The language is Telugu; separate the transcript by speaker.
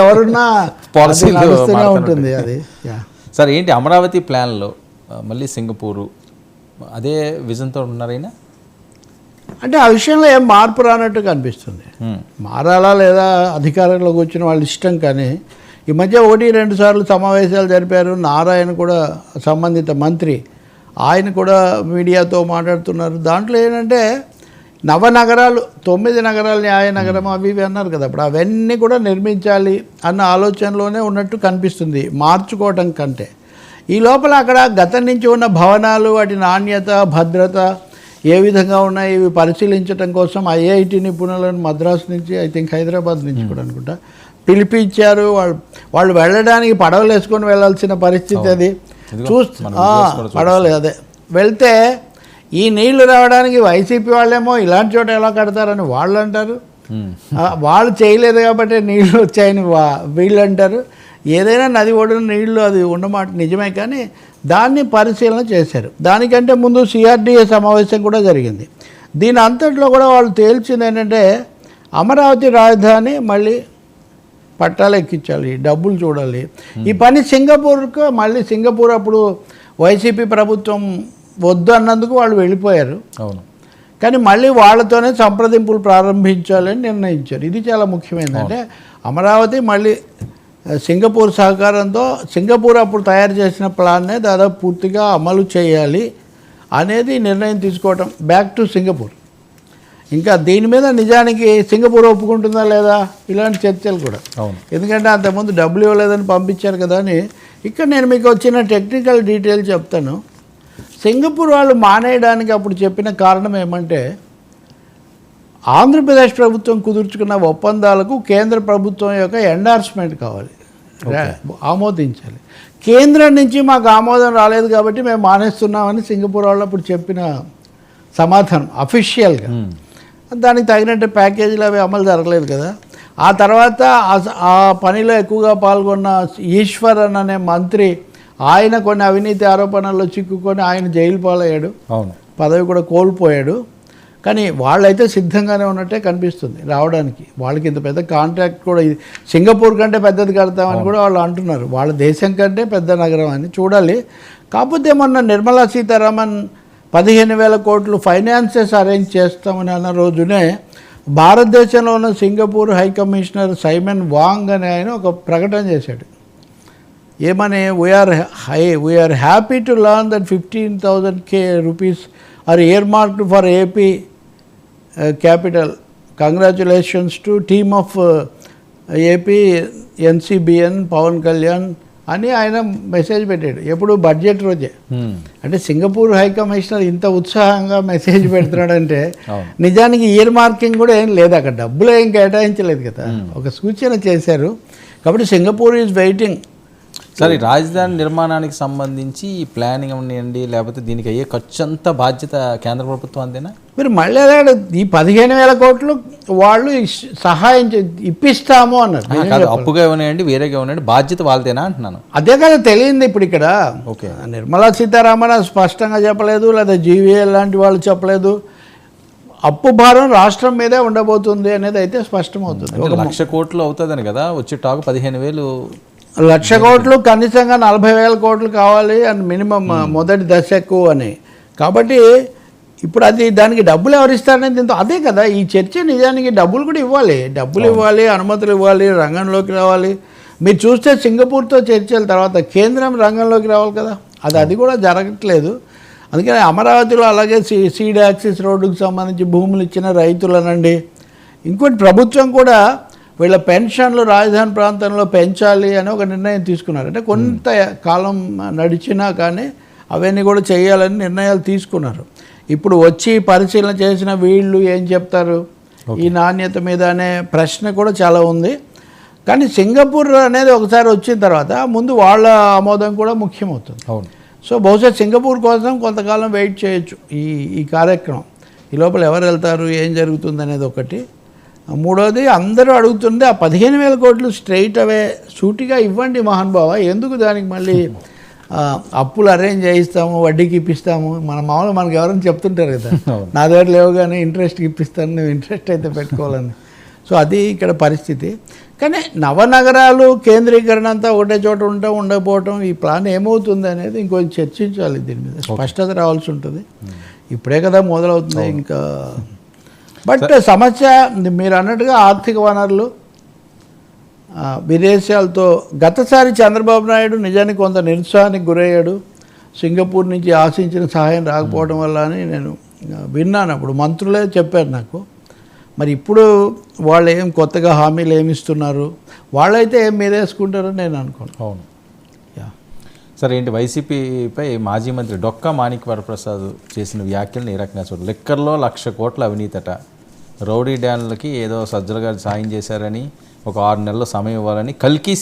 Speaker 1: ఎవరున్నా
Speaker 2: మారుతూనే
Speaker 1: ఉంటుంది అది.
Speaker 2: సార్ ఏంటి అమరావతి ప్లాన్లో మళ్ళీ సింగపూరు అదే విజన్తో ఉన్నారైనా?
Speaker 1: అంటే ఆ విషయంలో ఏం మార్పు రానట్టు కనిపిస్తుంది. మారాలా లేదా అధికారంలోకి వచ్చిన వాళ్ళ ఇష్టం కానీ ఈ మధ్య ఒకటి రెండు సార్లు సమావేశాలు జరిపారు. నారాయణ కూడా సంబంధిత మంత్రి. ఆయన కూడా మీడియాతో మాట్లాడుతున్నారు. దాంట్లో ఏంటంటే నవనగరాలు తొమ్మిది నగరాలు న్యాయ నగరం అవి ఇవి అన్నారు కదా. అప్పుడు అవన్నీ కూడా నిర్మించాలి అన్న ఆలోచనలోనే ఉన్నట్టు కనిపిస్తుంది మార్చుకోవటం కంటే. ఈ లోపల అక్కడ గతం నుంచి ఉన్న భవనాలు వాటి నాణ్యత భద్రత ఏ విధంగా ఉన్నాయి ఇవి పరిశీలించడం కోసం ఐఐటి నిపుణులను మద్రాసు నుంచి ఐ థింక్ హైదరాబాద్ నుంచి కూడా అనుకుంటా పిలిపించారు. వాళ్ళు వాళ్ళు వెళ్ళడానికి పడవలు వేసుకొని వెళ్ళాల్సిన పరిస్థితి అది. చూస్తూ పడవలు అదే. వెళ్తే ఈ నీళ్ళు రావడానికి వైసీపీ వాళ్ళేమో ఇలాంటి చోట ఎలా కడతారని వాళ్ళు అంటారు వాళ్ళు చేయలేదు కాబట్టి నీళ్ళు వచ్చాయని వా- వీళ్ళు అంటారు ఏదైనా నది ఒడిన నీళ్ళు అది ఉన్నమాట నిజమే కానీ దాన్ని పరిశీలన చేశారు. దానికంటే ముందు సిఆర్డీఏ సమావేశం కూడా జరిగింది. దీని అంతట్లో కూడా వాళ్ళు తేల్చింది ఏంటంటే అమరావతి రాజధాని మళ్ళీ పట్టాలు ఎక్కించాలి డబ్బులు చూడాలి. ఈ పని సింగపూర్కు మళ్ళీ సింగపూర్ అప్పుడు వైసీపీ ప్రభుత్వం వద్దు అన్నందుకు వాళ్ళు వెళ్ళిపోయారు.
Speaker 2: అవును.
Speaker 1: కానీ మళ్ళీ వాళ్ళతోనే సంప్రదింపులు ప్రారంభించాలని నిర్ణయించారు. ఇది చాలా ముఖ్యమైనది అమరావతి మళ్ళీ సింగపూర్ సహకారంతో సింగపూర్ అప్పుడు తయారు చేసిన ప్లాన్నే దాదాపు పూర్తిగా అమలు చేయాలి అనేది నిర్ణయం తీసుకోవటం. Back to Singapore. ఇంకా దీని మీద నిజానికి సింగపూర్ ఒప్పుకుంటుందా లేదా? ఇలాంటి చర్చలు కూడా.
Speaker 2: అవును.
Speaker 1: ఎందుకంటే అంతకుముందు డబ్బులు ఇవ్వలేదని పంపించారు కదా అని. ఇక్కడ నేను మీకు వచ్చిన టెక్నికల్ డీటెయిల్ చెప్తాను. సింగపూర్ వాళ్ళు మానేయడానికి అప్పుడు చెప్పిన కారణం ఏమంటే ఆంధ్రప్రదేశ్ ప్రభుత్వం కుదుర్చుకున్న ఒప్పందాలకు కేంద్ర ప్రభుత్వం యొక్క ఎండార్స్మెంట్ కావాలి. ఆమోదించాలి. కేంద్రం నుంచి మాకు ఆమోదం రాలేదు కాబట్టి మేము మానేస్తున్నామని సింగపూర్ వాళ్ళు అప్పుడు చెప్పిన సమాధానం అఫీషియల్గా. దానికి తగినట్టు ప్యాకేజీలు అవి అమలు జరగలేదు కదా. ఆ తర్వాత ఆ- ఆ పనిలో ఎక్కువగా పాల్గొన్న ఈశ్వరన్ అనే మంత్రి ఆయన కొన్ని అవినీతి ఆరోపణల్లో చిక్కుకొని ఆయన జైలు పాలయ్యాడు.
Speaker 2: అవును.
Speaker 1: పదవి కూడా కోల్పోయాడు. కానీ వాళ్ళైతే సిద్ధంగానే ఉన్నట్టే కనిపిస్తుంది రావడానికి. వాళ్ళకి ఇంత పెద్ద కాంట్రాక్ట్ కూడా ఇది సింగపూర్ కంటే పెద్దది కడతామని కూడా వాళ్ళు అంటున్నారు. వాళ్ళ దేశం కంటే పెద్ద నగరం అని చూడాలి. కాకపోతే మొన్న నిర్మలా సీతారామన్ పదిహేను వేల కోట్లు ఫైనాన్సెస్ అరేంజ్ చేస్తామని అన్న రోజునే భారతదేశంలో ఉన్న Singapore high commissioner Simon Wong అనే ఆయన ఒక ప్రకటన చేశాడు. ఏమని we're hi we're happy to learn that fifteen thousand k rupees are earmarked for AP capital congratulations to team of AP NCBN Pawan Kalyan అని ఆయన మెసేజ్ పెట్టాడు. ఎప్పుడు? బడ్జెట్ రోజే.
Speaker 2: మ్మ్.
Speaker 1: అంటే సింగపూర్ హై కమిషనర్ ఇంత ఉత్సాహంగా మెసేజ్ పెడుతున్నాడంటే. నిజానికి ఇయర్ మార్కింగ్ కూడా ఏం లేదు అక్కడ. డబ్బులు ఏం కేటాయించలేదు కదా. ఒక సూచన చేశారు. కాబట్టి సింగపూర్ ఈజ్ వెయిటింగ్
Speaker 2: సార్ రాజధాని నిర్మాణానికి సంబంధించి ఈ ప్లానింగ్ అవనివ్వండి లేకపోతే దీనికి అయ్యే ఖర్చు అంతా బాధ్యత కేంద్ర ప్రభుత్వం అందేనా?
Speaker 1: మీరు మళ్ళీ ఈ పదిహేను వేల కోట్లు వాళ్ళు సహాయం ఇప్పిస్తాము అన్నారు.
Speaker 2: కాదు అప్పుగా ఇవ్వనివ్వండి వేరేగా ఇవ్వనివ్వండి బాధ్యత వాళ్ళదేనా అంటున్నాను.
Speaker 1: అదే కదా తెలియంది ఇప్పుడు ఇక్కడ.
Speaker 2: ఓకే.
Speaker 1: నిర్మలా సీతారామన్ స్పష్టంగా చెప్పలేదు లేదా జీవీఎల్ లాంటి వాళ్ళు చెప్పలేదు. అప్పు భారం రాష్ట్రం మీదే ఉండబోతుంది అనేది అయితే స్పష్టమవుతుంది.
Speaker 2: అంటే లక్ష కోట్లు అవుతుందని కదా వచ్చే టాక్ పదిహేను వేలు
Speaker 1: లక్ష కోట్లు కనీసంగా నలభై వేల కోట్లు కావాలి అని మినిమం మొదటి దశకు అని. కాబట్టి ఇప్పుడు అది దానికి డబ్బులు ఎవరు ఇస్తారనేది దీంతో అదే కదా ఈ చర్చ నిజానికి డబ్బులు కూడా ఇవ్వాలి. డబ్బులు ఇవ్వాలి అనుమతులు ఇవ్వాలి రంగంలోకి రావాలి. మీరు చూస్తే సింగపూర్తో చర్చల తర్వాత కేంద్రం రంగంలోకి రావాలి కదా అది అది కూడా జరగట్లేదు. అందుకని అమరావతిలో అలాగే సీ సీడ్ యాక్సిస్ రోడ్డుకు సంబంధించి భూములు ఇచ్చిన రైతులనండి. ఇంకోటి ప్రభుత్వం కూడా వీళ్ళ పెన్షన్లు రాజధాని ప్రాంతంలో పెంచాలి అని ఒక నిర్ణయం తీసుకున్నారు. అంటే కొంత కాలం నడిచినా కానీ అవన్నీ కూడా చేయాలని నిర్ణయాలు తీసుకున్నారు. ఇప్పుడు వచ్చి పరిశీలన చేసిన వీళ్ళు ఏం చెప్తారు? ఈ నాణ్యత మీద అనే ప్రశ్న కూడా చాలా ఉంది. కానీ సింగపూర్ అనేది ఒకసారి వచ్చిన తర్వాత ముందు వాళ్ళ ఆమోదం కూడా ముఖ్యమవుతుంది.
Speaker 2: అవును.
Speaker 1: సో బహుశా సింగపూర్ కోసం కొంతకాలం వెయిట్ చేయొచ్చు ఈ ఈ కార్యక్రమం. ఈ లోపల ఎవరు వెళ్తారు? ఏం జరుగుతుంది అనేది ఒకటి. మూడోది అందరూ అడుగుతుంది ఆ పదిహేను వేల కోట్లు స్ట్రైట్ అవే సూటిగా ఇవ్వండి మహానుభావ ఎందుకు దానికి మళ్ళీ అప్పులు అరేంజ్ చేయిస్తాము వడ్డీకి ఇప్పిస్తాము? మన మామూలు మనకి ఎవరైనా చెప్తుంటారు కదా. నా దగ్గర లేవు కానీ ఇంట్రెస్ట్కి ఇప్పిస్తాను నువ్వు ఇంట్రెస్ట్ అయితే పెట్టుకోవాలని. సో అది ఇక్కడ పరిస్థితి. కానీ నవనగరాలు కేంద్రీకరణ అంతా ఒకటే చోట ఉండటం ఉండకపోవటం ఈ ప్లాన్ ఏమవుతుంది అనేది ఇంకొంచెం చర్చించాలి దీని మీద. స్పష్టత రావాల్సి ఉంటుంది. ఇప్పుడే కదా మొదలవుతుంది ఇంకా బట్ సమస్య మీరు అన్నట్టుగా ఆర్థిక వనరులు విదేశాలతో గతసారి చంద్రబాబు నాయుడు నిజానికి కొంత నిరుత్సాహానికి గురయ్యాడు. సింగపూర్ నుంచి ఆశించిన సహాయం రాకపోవడం వల్ల అని నేను విన్నాను అప్పుడు. మంత్రులే చెప్పారు నాకు. మరి ఇప్పుడు వాళ్ళు ఏం కొత్తగా హామీలు ఏమి ఇస్తున్నారు? వాళ్ళైతే ఏం మీదేసుకుంటారని నేను అనుకోను.
Speaker 2: అవును. సరే ఏంటి వైసీపీపై మాజీ మంత్రి డొక్కా మాణిక్ వరప్రసాద్ చేసిన వ్యాఖ్యలను ఏ రకంగా చూడాలి లిక్కర్లో లక్ష కోట్ల అవినీతట రౌడీ డ్యాన్లకి ఏదో సజ్జల గారు సాయం చేశారని ఒక ఆరు నెలల సమయం ఇవ్వాలని కల్కి